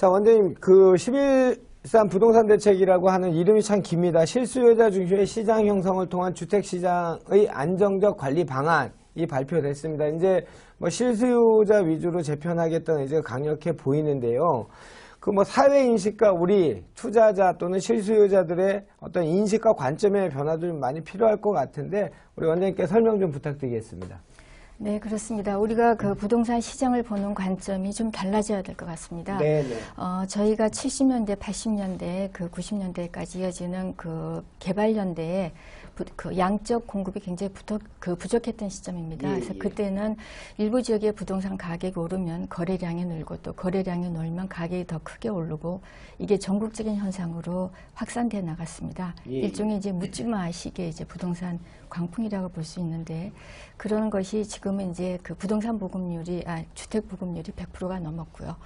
자, 원장님, 그 11.3 부동산 대책이라고 하는 이름이 참 깁니다. 실수요자 중심의 시장 형성을 통한 주택시장의 안정적 관리 방안 이 발표됐습니다. 이제 뭐 실수요자 위주로 재편하겠다는 이제 강력해 보이는데요. 그 뭐 사회 인식과 우리 투자자 또는 실수요자들의 어떤 인식과 관점의 변화도 좀 많이 필요할 것 같은데 우리 원장님께 설명 좀 부탁드리겠습니다. 네, 그렇습니다. 우리가 그 부동산 시장을 보는 관점이 좀 달라져야 될 것 같습니다. 네, 네. 어, 저희가 70년대, 80년대, 그 90년대까지 이어지는 그 개발 연대에 부- 그 양적 공급이 굉장히 부족, 그 부족했던 시점입니다. 예, 그래서 예. 그때는 일부 지역의 부동산 가격이 오르면 거래량이 늘고 또 거래량이 늘면 가격이 더 크게 오르고 이게 전국적인 현상으로 확산돼 나갔습니다. 예, 예. 일종의 이제 묻지마식의 이제 부동산 광풍이라고 볼 수 있는데 그런 것이 지금 은 이제 그 부동산 보급률이 아 주택 보급률이 100%가 넘었고요.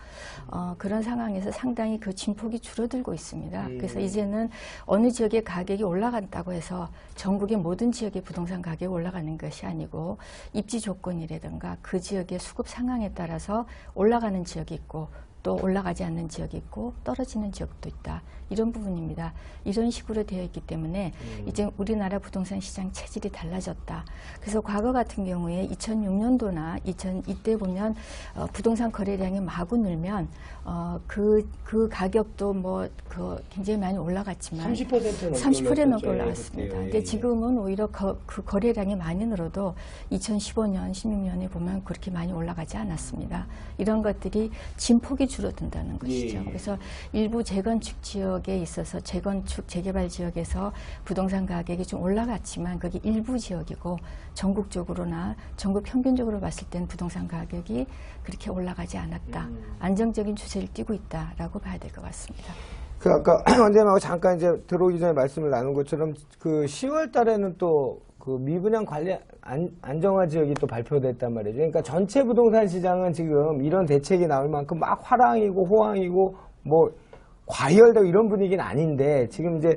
어, 그런 상황에서 상당히 그 진폭이 줄어들고 있습니다. 음. 그래서 이제는 어느 지역의 가격이 올라간다고 해서 전국의 모든 지역의 부동산 가격이 올라가는 것이 아니고 입지 조건이라든가 그 지역의 수급 상황에 따라서 올라가는 지역이 있고 또 올라가지 않는 지역이 있고 떨어지는 지역도 있다. 이런 부분입니다. 이런 식으로 되어 있기 때문에 이제 우리나라 부동산 시장 체질이 달라졌다. 그래서 과거 같은 경우에 2006년도나 2000 이때 보면 어, 부동산 거래량이 마구 늘면 어, 그, 그 가격도 뭐 그 굉장히 많이 올라갔지만 30% 넘게 30% 넘게. 올라왔습니다. 그때요. 근데 예, 지금은 오히려 거- 그 거래량이 많이 늘어도 2015년, 16년에 보면 그렇게 많이 올라가지 않았습니다. 이런 것들이 진폭이 줄어든다는 것이죠. 예. 그래서 일부 재건축 지역에 있어서 재건축, 재개발 지역에서 부동산 가격이 좀 올라갔지만 그게 일부 지역이고 전국적으로나 전국 평균적으로 봤을 때는 부동산 가격이 그렇게 올라가지 않았다. 음. 안정적인 추세를 띠고 있다라고 봐야 될 것 같습니다. 그 아까 원장님하고 잠깐 이제 들어오기 전에 말씀을 나눈 것처럼 그 10월 달에는 또 그 미분양 관리 안, 안정화 지역이 또 발표됐단 말이죠. 그러니까 전체 부동산 시장은 지금 이런 대책이 나올 만큼 막 화랑이고 호황이고 뭐 과열되고 이런 분위기는 아닌데 지금 이제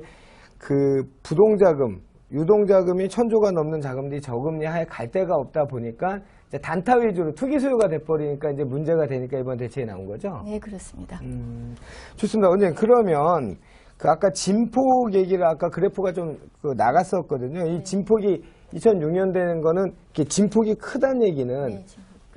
그 부동자금, 유동자금이 천조가 넘는 자금들이 저금리 하에 갈 데가 없다 보니까 이제 단타 위주로 투기 수요가 돼버리니까 이제 문제가 되니까 이번 대책이 나온 거죠. 네, 그렇습니다. 음, 좋습니다. 원장님, 그러면 그 아까 진폭 얘기를 아까 그래프가 좀 그 나갔었거든요. 네. 이 진폭이 2006년 되는 거는 이렇게 진폭이 크다는 얘기는 네.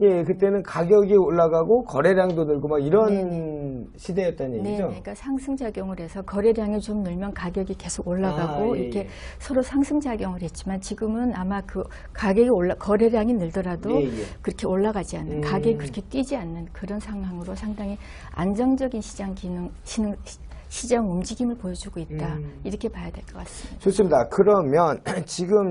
예, 그때는 가격이 올라가고 거래량도 늘고 막 이런 시대였다는 네, 얘기죠. 그러니까 상승 작용을 해서 거래량이 좀 늘면 가격이 계속 올라가고 아, 예, 이렇게 예. 서로 상승 작용을 했지만 지금은 아마 그 가격이 올라 거래량이 늘더라도 예, 예. 그렇게 올라가지 않는 음. 가격이 그렇게 뛰지 않는 그런 상황으로 상당히 안정적인 시장 기능 시능, 시장 움직임을 보여주고 있다 음. 이렇게 봐야 될 것 같습니다. 좋습니다. 그러면 지금